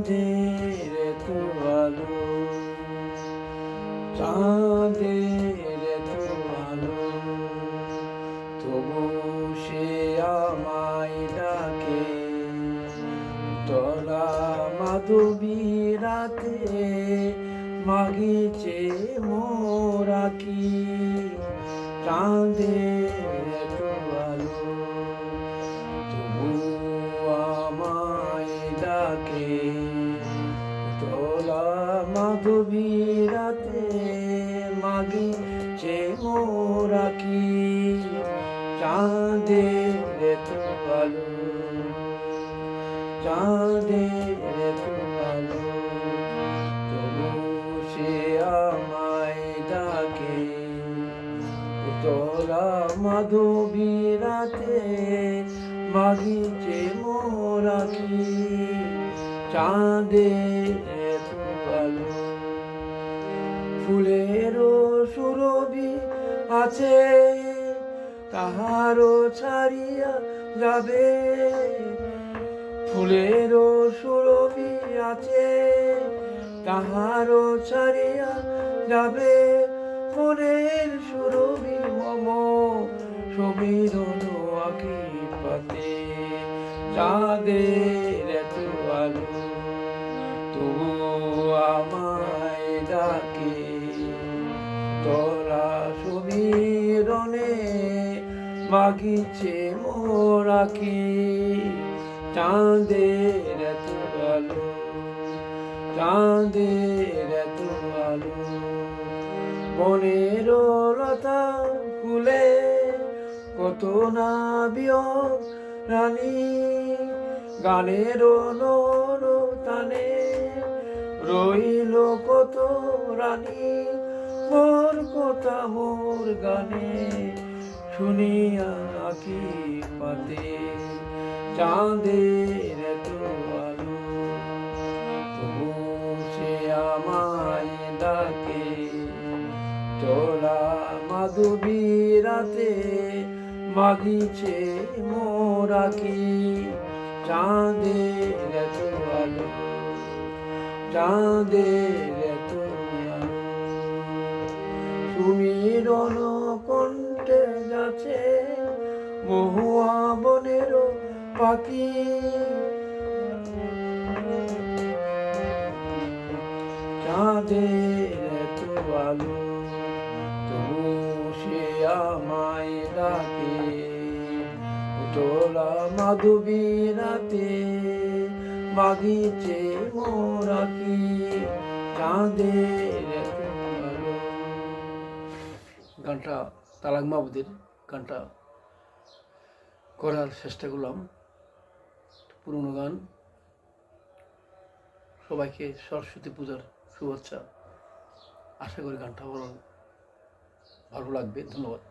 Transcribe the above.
চাঁদের তো আলো, চাঁদের তো আলো, তবু সে আমায় ডাকে। তলা মাধবী রাতে মাগিছে মোরা কি? চাঁদের মাগি চে মোরা কি চাঁদের আলো চাঁদের আলো তবু সে আমায় ডাকে তোরা মাধবী রাতে মাগিছে মোরা কি চাঁদের আলো ফুলেরও সুরবি আছে, তাহারও ছাড়িয়া যাবে। ফুলেরও সুরবি আছে, তাহারও ছাড়িয়া যাবে। মনের সুরবি মম সমীর আঁকি পাতে, চাঁদের এত আলো তবু আমায় ডাকে মাগিছে মোরা কি? চাঁদের এত আলো, চাঁদের এত আলো। মনের লতা ফুলে কত না বিয়োগ রানী। গানের নর তানে রইল কত রানী। মোর কথা মোর গানে। শুনিয়া আঁকি পাতে? চাঁদের এত আলো তবু সে আমায় ডাকে। তোরা মাধবী রাতে মাগিছে মোরা কি? চাঁদের এত আলো চাঁদের এত আলো সুমিরন যাচ্ছে মহুয়া বনের পাখি। চাঁদের এত আলো, তবু সে আমায় ডাকে। তোলা মাধবী রাতে মাগিছে মোরা কি চাঁদের গানটা তালাক মাহবুদের। গানটা করার চেষ্টা করলাম। পুরনো গান। সবাইকে সরস্বতী পূজার শুভেচ্ছা। আশা করি গানটা ভালো ভালো লাগবে। ধন্যবাদ।